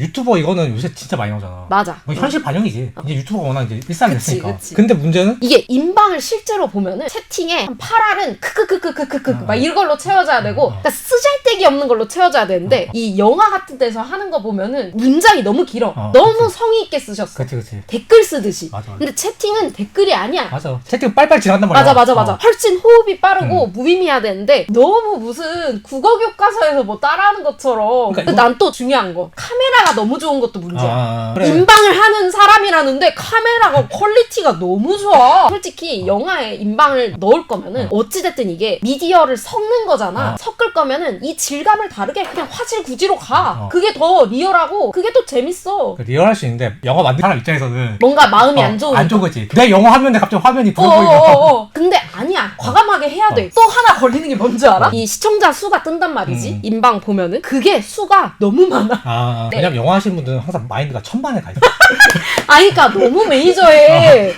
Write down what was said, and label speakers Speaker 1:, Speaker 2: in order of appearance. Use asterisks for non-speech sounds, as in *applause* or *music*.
Speaker 1: 유튜버 이거는 요새 진짜 많이 나오잖아.
Speaker 2: 맞아.
Speaker 1: 뭐 현실 반영이지. 이제 유튜버가 워낙 이제 일상이
Speaker 2: 그치,
Speaker 1: 됐으니까.
Speaker 2: 그치.
Speaker 1: 근데 문제는
Speaker 2: 이게 인방을 실제로 보면은 채팅에 한 8알은 크크크크크크크 막 이걸로 채워져야 되고
Speaker 1: 어.
Speaker 2: 그러니까 쓰잘데기 없는 걸로 채워져야 되는데 이 영화 같은 데서 하는 거 보면은 문장이 너무 길어
Speaker 1: 어,
Speaker 2: 너무 성의 있게 쓰셨어
Speaker 1: 그치 그치.
Speaker 2: 댓글 쓰듯이
Speaker 1: 맞아, 맞아.
Speaker 2: 근데 채팅은 댓글이 아니야
Speaker 1: 맞아. 채팅 빨빨 지나간단 말이야.
Speaker 2: 맞아 맞아 맞아
Speaker 1: 어.
Speaker 2: 훨씬 호흡이 빠르고 무의미해야 되는데 너무 무슨 국어 교과서에서 뭐 따라하는 것처럼
Speaker 1: 그러니까
Speaker 2: 난 또 중요한 거 카메라가 너무 좋은 것도 문제야
Speaker 1: 아, 그래.
Speaker 2: 인방을 하는 사람이라는데 카메라가 퀄리티가 너무 좋아. 솔직히 영화에 인방을 넣을 거면은 어찌됐든 이게 미디어를 섞는 거잖아.
Speaker 1: 어.
Speaker 2: 섞을 거면은 이 질감을 다르게 그냥 화질 구지로 가.
Speaker 1: 어.
Speaker 2: 그게 더 리얼하고 그게 또 재밌어.
Speaker 1: 그 리얼할 수 있는데 영화 만든 사람 입장에서는
Speaker 2: 뭔가 마음이
Speaker 1: 어,
Speaker 2: 안 좋은.
Speaker 1: 안 좋은 거지. 내 영화 화면에 갑자기 화면이 부어 보이면
Speaker 2: 어어어어. 근데. 과감하게 해야 돼. 또 하나 걸리는 게 뭔지 알아?
Speaker 1: 어.
Speaker 2: 이 시청자 수가 뜬단 말이지.
Speaker 1: 음.
Speaker 2: 인방 보면은. 그게 수가 너무 많아.
Speaker 1: 아,
Speaker 2: 네.
Speaker 1: 왜냐면 영화 하시는 분들은 항상 마인드가 천만에 가 있어. *laughs*
Speaker 2: 아니, 그니까 너무 메이저해.